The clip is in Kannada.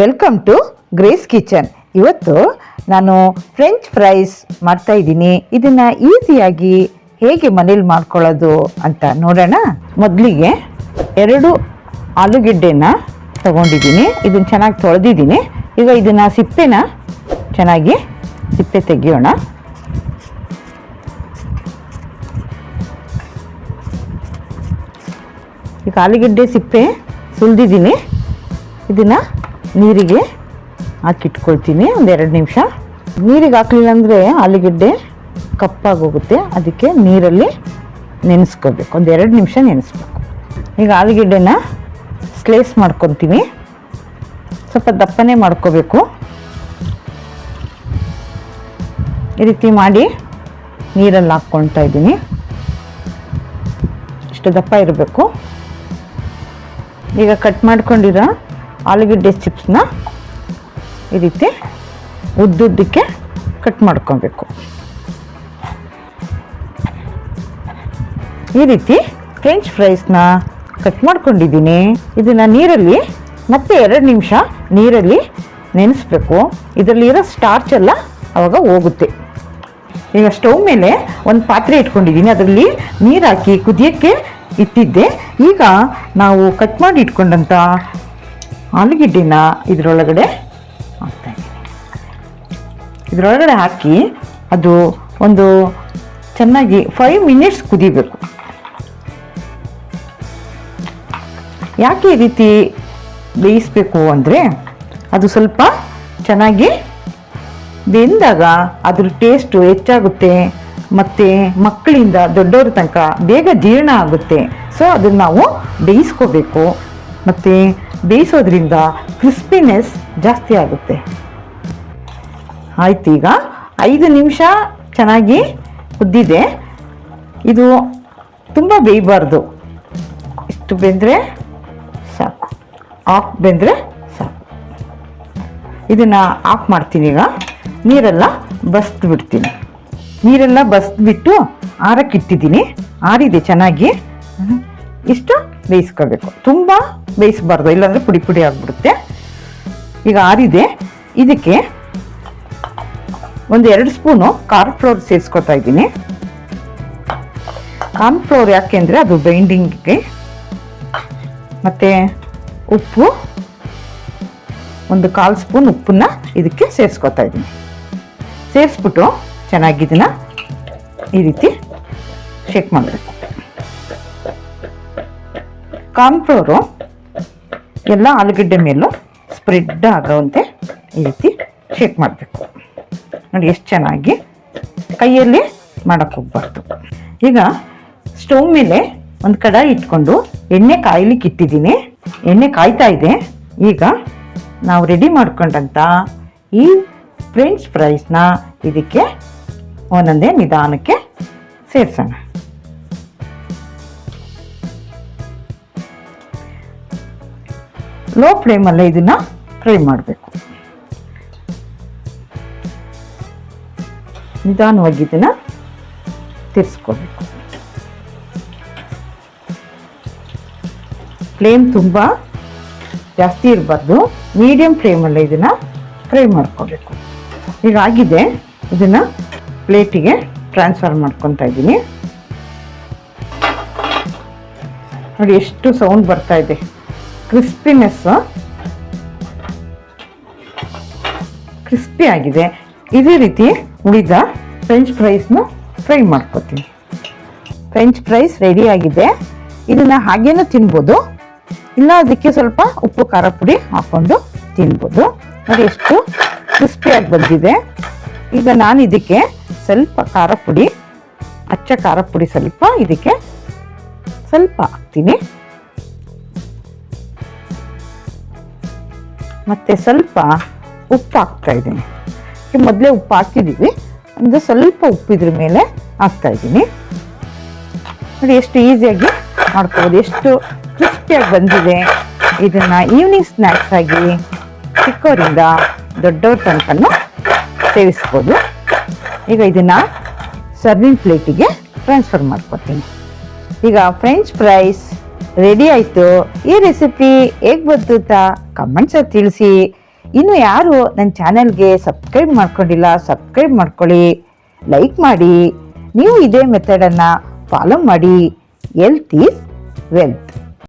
ವೆಲ್ಕಮ್ ಟು ಗ್ರೇಸ್ ಕಿಚನ್ ಇವತ್ತು ನಾನು ಫ್ರೆಂಚ್ ಫ್ರೈಸ್ ಮಾಡ್ತಾ ಇದ್ದೀನಿ. ಇದನ್ನ ಈಸಿಯಾಗಿ ಹೇಗೆ ಮನೇಲಿ ಮಾಡ್ಕೊಳ್ಳೋದು ಅಂತ ನೋಡೋಣ. ಮೊದಲಿಗೆ ಎರಡು ಆಲೂಗೆಡ್ಡೆನ ತಗೊಂಡಿದ್ದೀನಿ. ಇದನ್ನ ಚೆನ್ನಾಗಿ ತೊಳೆದಿದ್ದೀನಿ. ಈಗ ಇದನ್ನ ಸಿಪ್ಪೆನ ಚೆನ್ನಾಗಿ ಸಿಪ್ಪೆ ತೆಗೆಯೋಣ. ಈಗ ಆಲೂಗೆಡ್ಡೆ ಸಿಪ್ಪೆ ಸುಲಿದಿದ್ದೀನಿ. ಇದನ್ನು ನೀರಿಗೆ ಹಾಕಿಟ್ಕೊಳ್ತೀನಿ, ಒಂದು ಎರಡು ನಿಮಿಷ. ನೀರಿಗೆ ಹಾಕಲಿಲ್ಲ ಅಂದರೆ ಆಲೂಗೆಡ್ಡೆ ಕಪ್ಪಾಗೋಗುತ್ತೆ. ಅದಕ್ಕೆ ನೀರಲ್ಲಿ ನೆನೆಸ್ಕೋಬೇಕು ಒಂದು ಎರಡು ನಿಮಿಷ ನೆನೆಸ್ಬೇಕು. ಈಗ ಆಲೂಗೆಡ್ಡೆನ ಸ್ಲೇಸ್ ಮಾಡ್ಕೊತೀನಿ ಸ್ವಲ್ಪ ದಪ್ಪನೇ ಮಾಡ್ಕೋಬೇಕು. ಈ ರೀತಿ ಮಾಡಿ ನೀರಲ್ಲಿ ಹಾಕ್ಕೊಳ್ತಾ ಇದ್ದೀನಿ. ಇಷ್ಟು ದಪ್ಪ ಇರಬೇಕು. ಈಗ ಕಟ್ ಮಾಡ್ಕೊಂಡಿರೋ ಆಲೂಗೆಡ್ಡೆ ಚಿಪ್ಸ್ನ ಈ ರೀತಿ ಉದ್ದುದ್ದಕ್ಕೆ ಕಟ್ ಮಾಡ್ಕೊಬೇಕು. ಈ ರೀತಿ ಫ್ರೆಂಚ್ ಫ್ರೈಸ್ನ ಕಟ್ ಮಾಡ್ಕೊಂಡಿದ್ದೀನಿ. ಇದನ್ನು ನೀರಲ್ಲಿ ಮತ್ತೆ ಎರಡು ನಿಮಿಷ ನೀರಲ್ಲಿ ನೆನೆಸ್ಬೇಕು. ಇದರಲ್ಲಿರೋ ಸ್ಟಾರ್ಚ್ ಎಲ್ಲ ಆವಾಗ ಹೋಗುತ್ತೆ. ಈಗ ಸ್ಟೌವ್ ಮೇಲೆ ಒಂದು ಪಾತ್ರೆ ಇಟ್ಕೊಂಡಿದ್ದೀನಿ. ಅದರಲ್ಲಿ ನೀರು ಹಾಕಿ ಕುದಿಯೋಕ್ಕೆ ಇಟ್ಟಿದ್ದೆ. ಈಗ ನಾವು ಕಟ್ ಮಾಡಿ ಇಟ್ಕೊಂಡಂಥ ಆಲೂಗೆಡ್ಡೆನ ಇದರೊಳಗಡೆ ಹಾಕ್ತಾ ಇದ್ದೀನಿ. ಇದರೊಳಗಡೆ ಹಾಕಿ ಅದು ಒಂದು ಚೆನ್ನಾಗಿ ಫೈವ್ ಮಿನಿಟ್ಸ್ ಕುದಿಬೇಕು. ಯಾಕೆ ಈ ರೀತಿ ಬೇಯಿಸ್ಬೇಕು ಅಂದರೆ ಅದು ಸ್ವಲ್ಪ ಚೆನ್ನಾಗಿ ಬೆಂದಾಗ ಅದ್ರ ಟೇಸ್ಟು ಹೆಚ್ಚಾಗುತ್ತೆ ಮತ್ತು ಮಕ್ಕಳಿಂದ ದೊಡ್ಡವ್ರ ತನಕ ಬೇಗ ಜೀರ್ಣ ಆಗುತ್ತೆ. ಸೊ ಅದನ್ನು ನಾವು ಬೇಯಿಸ್ಕೋಬೇಕು. ಮತ್ತು ಬೇಯಿಸೋದ್ರಿಂದ ಕ್ರಿಸ್ಪಿನೆಸ್ ಜಾಸ್ತಿ ಆಗುತ್ತೆ. ಆಯ್ತು ಈಗ ಐದು ನಿಮಿಷ ಚೆನ್ನಾಗಿ ಕುದ್ದಿದೆ. ಇದು ತುಂಬ ಬೇಯಬಾರ್ದು. ಇಷ್ಟು ಬೆಂದರೆ ಸಾಕು. ಆಫ್ ಬೆಂದರೆ ಸಾಕು. ಇದನ್ನು ಆಫ್ ಮಾಡ್ತೀನಿ ಈಗ. ನೀರೆಲ್ಲ ಬಸ್ದು ಬಿಡ್ತೀನಿ. ನೀರೆಲ್ಲ ಬಸ್ದು ಬಿಟ್ಟು ಆರಕ್ಕಿಟ್ಟಿದ್ದೀನಿ ಆರಿದೆ ಚೆನ್ನಾಗಿ. ಇಷ್ಟು ಬೇಯಿಸ್ಕೋಬೇಕು ತುಂಬ ಬೇಯಿಸ್ಬಾರ್ದು, ಇಲ್ಲಾಂದರೆ ಪುಡಿ ಪುಡಿ ಆಗಿಬಿಡುತ್ತೆ. ಈಗ ಆರಿದೆ. ಇದಕ್ಕೆ ಒಂದು ಎರಡು ಸ್ಪೂನು ಕಾರ್ನ್ ಫ್ಲೋರ್ ಸೇರಿಸ್ಕೊತಾ ಇದ್ದೀನಿ. ಕಾರ್ನ್ ಫ್ಲೋರ್ ಯಾಕೆ ಅಂದರೆ ಅದು ಬೈಂಡಿಂಗ್ಗೆ ಮತ್ತು ಉಪ್ಪು, ಒಂದು ಕಾಲು ಸ್ಪೂನ್ ಉಪ್ಪನ್ನ ಇದಕ್ಕೆ ಸೇರಿಸ್ಕೊತಾ ಇದ್ದೀನಿ. ಸೇರಿಸ್ಬಿಟ್ಟು ಚೆನ್ನಾಗಿ ಈ ರೀತಿ ಶೇಕ್ ಮಾಡಬೇಕು. ಕಾರ್ನ್ಫ್ಲೋರು ಎಲ್ಲ ಆಲೂಗಡ್ಡೆ ಮೇಲೂ ಸ್ಪ್ರೆಡ್ ಆಗೋವಂತೆ ಈ ರೀತಿ ಶೇಕ್ ಮಾಡಬೇಕು. ನೋಡಿ ಎಷ್ಟು ಚೆನ್ನಾಗಿ ಕೈಯಲ್ಲಿ ಮಾಡೋಕ್ಕೆ ಹೋಗ್ಬಾರ್ದು. ಈಗ ಸ್ಟವ್ ಮೇಲೆ ಒಂದು ಕಡಾಯಿ ಇಟ್ಕೊಂಡು ಎಣ್ಣೆ ಕಾಯ್ಲಿಕ್ಕೆ ಇಟ್ಟಿದ್ದೀನಿ. ಎಣ್ಣೆ ಕಾಯ್ತಾ ಇದೆ. ಈಗ ನಾವು ರೆಡಿ ಮಾಡ್ಕೊಂಡಂಥ ಈ ಫ್ರೆಂಚ್ ಫ್ರೈಸ್ನ ಇದಕ್ಕೆ ಒಂದೊಂದೇ ನಿಧಾನಕ್ಕೆ ಸೇರಿಸೋಣ. ಲೋ ಫ್ಲೇಮಲ್ಲೇ ಇದನ್ನ ಫ್ರೈ ಮಾಡಬೇಕು. ನಿಧಾನವಾಗಿ ಇದನ್ನ ತಿರ್ಸ್ಕೋಬೇಕು. ಫ್ಲೇಮ್ ತುಂಬ ಜಾಸ್ತಿ ಇರಬಾರ್ದು. ಮೀಡಿಯಂ ಫ್ಲೇಮಲ್ಲೇ ಇದನ್ನು ಫ್ರೈ ಮಾಡ್ಕೋಬೇಕು. ಈಗ ಆಗಿದೆ. ಇದನ್ನು ಪ್ಲೇಟಿಗೆ ಟ್ರಾನ್ಸ್ಫರ್ ಮಾಡ್ಕೊತಾ ಇದ್ದೀನಿ. ನೋಡಿ ಎಷ್ಟು ಸೌಂಡ್ ಬರ್ತಾ ಇದೆ. ಕ್ರಿಸ್ಪಿನೆಸ್ ಕ್ರಿಸ್ಪಿ ಆಗಿದೆ. ಇದೇ ರೀತಿ ಉಳಿದ ಫ್ರೆಂಚ್ ಫ್ರೈಸ್ನ ಫ್ರೈ ಮಾಡ್ಕೊತೀನಿ. ಫ್ರೆಂಚ್ ಫ್ರೈಸ್ ರೆಡಿ ಆಗಿದೆ. ಇದನ್ನು ಹಾಗೇನೂ ತಿನ್ಬೋದು. ಇಲ್ಲ, ಅದಕ್ಕೆ ಸ್ವಲ್ಪ ಉಪ್ಪು, ಖಾರ ಪುಡಿ ಹಾಕ್ಕೊಂಡು ತಿನ್ಬೋದು. ನೋಡಿ, ಎಷ್ಟು ಕ್ರಿಸ್ಪಿಯಾಗಿ ಬಂದಿದೆ. ಈಗ ನಾನು ಇದಕ್ಕೆ ಸ್ವಲ್ಪ ಖಾರ ಪುಡಿ, ಅಚ್ಚ ಖಾರ ಪುಡಿ ಸ್ವಲ್ಪ ಇದಕ್ಕೆ ಸ್ವಲ್ಪ ಹಾಕ್ತೀನಿ. ಮತ್ತೆ ಸ್ವಲ್ಪ ಉಪ್ಪು ಹಾಕ್ತಾ ಇದ್ದೀನಿ. ಮೊದಲೇ ಉಪ್ಪು ಹಾಕಿದ್ದೀವಿ. ಅಂದರೆ ಸ್ವಲ್ಪ ಉಪ್ಪಿದ್ರ ಮೇಲೆ ಹಾಕ್ತಾ ಇದ್ದೀನಿ. ನೋಡಿ ಎಷ್ಟು ಈಸಿಯಾಗಿ ಮಾಡ್ಕೋಬೋದು. ಎಷ್ಟು ಕ್ರಿಸ್ಪಿಯಾಗಿ ಬಂದಿದೆ. ಇದನ್ನು ಈವ್ನಿಂಗ್ ಸ್ನ್ಯಾಕ್ಸ್ ಆಗಿ ಚಿಕ್ಕವರಿಂದ ದೊಡ್ಡವ್ರ ತನಕನೂ ಸೇವಿಸ್ಬೋದು. ಈಗ ಇದನ್ನು ಸರ್ವಿಂಗ್ ಪ್ಲೇಟಿಗೆ ಟ್ರಾನ್ಸ್ಫರ್ ಮಾಡ್ಕೊತೀನಿ. ಈಗ ಫ್ರೆಂಚ್ ಫ್ರೈಸ್ ರೆಡಿ ಆಯಿತು. ಈ ರೆಸಿಪಿ ಹೇಗೆ ಬಂತು ಅಂತ ಕಮೆಂಟ್ಸಲ್ಲಿ ತಿಳಿಸಿ. ಇನ್ನು ಯಾರು ನನ್ನ ಚಾನೆಲ್ಗೆ ಸಬ್ಸ್ಕ್ರೈಬ್ ಮಾಡ್ಕೊಂಡಿಲ್ಲ ಸಬ್ಸ್ಕ್ರೈಬ್ ಮಾಡ್ಕೊಳ್ಳಿ. ಲೈಕ್ ಮಾಡಿ. ನೀವು ಇದೇ ಮೆಥಡನ್ನು ಫಾಲೋ ಮಾಡಿ. Health is wealth